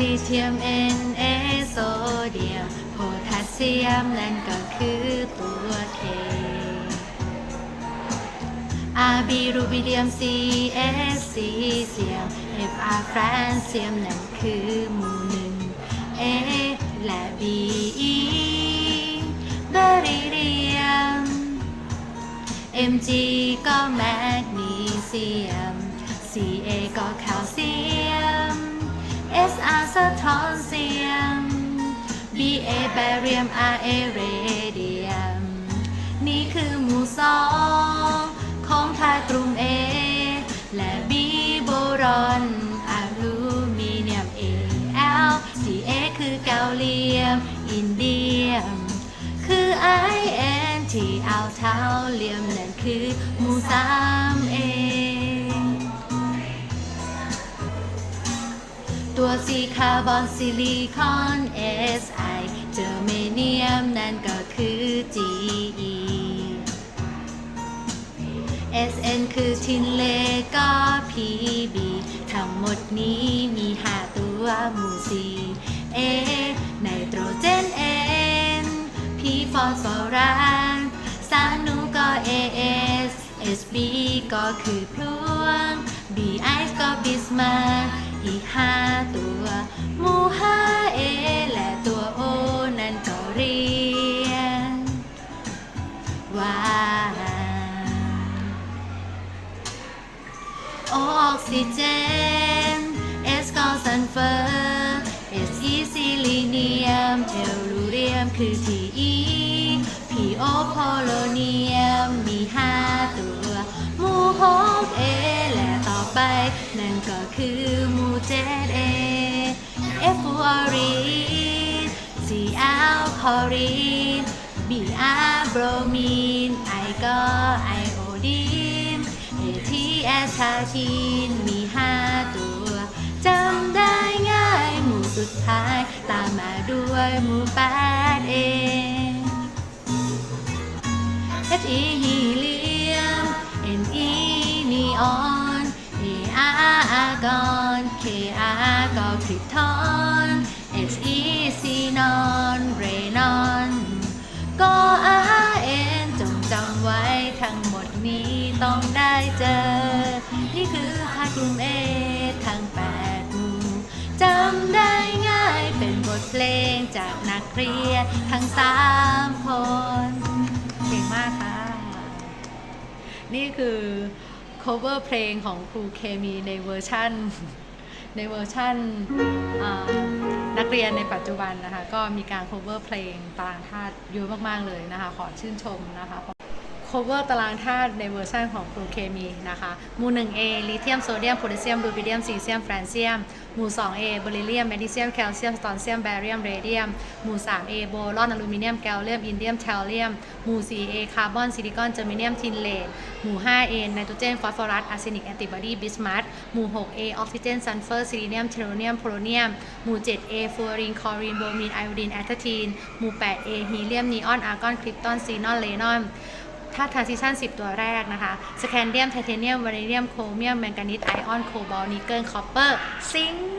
ลิเทียม Na โซเดียมโพแทสเซียมนั่นก็คือตัว K Rb รูบิเดียม Cs ซีเซียม Fr แฟรนเซียมนั่นคือหมู่หนึ่ง A และ Be เบริเดียม Mg ก็แมกนีเซียม Ca ก็แคลเซียม สะท้อนเซียม Ba แบเรียม Ra เรเดียม นี่คือหมู่สองของธาตุกลุ่ม A และ B โบรอนอลูมิเนียม Al Ca คือแกลเลียม อินเดียม คือ In ที่เอาเท้าเลียมนั่นคือหมู่สามเอตัว C คาร์บอนซิลิคอน Si เจอเมเนียมนั่นก็คือ Ge Sn คือทินเลก็ Pb ทั้งหมดนี้มีห้าตัวหมู่ C A ไนโตรเจน N P ฟอสฟอรัสสานุก็ AS SB ก็คือพลวง B I ก็บิสมา อีกห้าตัวหมูห้า A และตัว O นั่นก็เรียนว่าออกซิเจน S ก็ซัลเฟอร์ S E ซิลิเนียมเทลลูเรียมคือ Te P O โพโลเนี อลคอรีน B R โบรมีน I ก็ไอโอดีน ATS ชาชีนมีห้าตัวจำได้ง่าย หมู่สุดท้าย ตามมาด้วยหมู่แปดเอง H E ฮีเลียม N E นีออน A R อาร์กอน K R ก็คริปทอน H E ซีนอนเร จากนักเรียนทั้งสามคนเก่งมากค่ะ นี่คือ cover เพลงของครูเคมีในเวอร์ชั่น ในเวอร์ชั่นนักเรียนในปัจจุบันนะคะ ก็มีการ cover เพลงตารางธาตุเยอะมาก ๆ เลยนะคะ ขอชื่นชมนะคะ cover ตารางธาตุในเวอร์ชันของครูเคมีนะคะหมู่ 1A ลิเธียมโซเดียมโพแทสเซียมรูบิเดียมซีเซียมแฟรนเซียมหมู่ 2A บริเลียมแมกนีเซียมแคลเซียมสตอนเซียมแบเรียมเรเดียมหมู่ 3A โบรอนอลูมิเนียมแกลเลียมอินเดียมแทลเลียมหมู่ 4A คาร์บอนซิลิคอนเจอร์มิเนียมทินเลดหมู่ 5A ไนโตรเจนฟอสฟอรัสอาร์เซนิกแอนติบอดีบิสมาร์ทหมู่ 6A ออกซิเจนซัลเฟอร์ซิลิเนียมเทโรเนียมโพโลเนียมหมู่ 7A ฟูออรีนคลอรีนโบรมีนไอโอดีนแอททีนหมู่ 8A ฮีเลียมนีออนอาร์กอนคริปตอนซีนอนเลนอน ธาตุทรานซิชัน10 ตัวแรกนะคะสแคนเดียมไทเทเนียมวานิเนียมโครเมียมแมงกานีสไอออนโคบอลนิกเกิลคอปเปอร์ซิงค์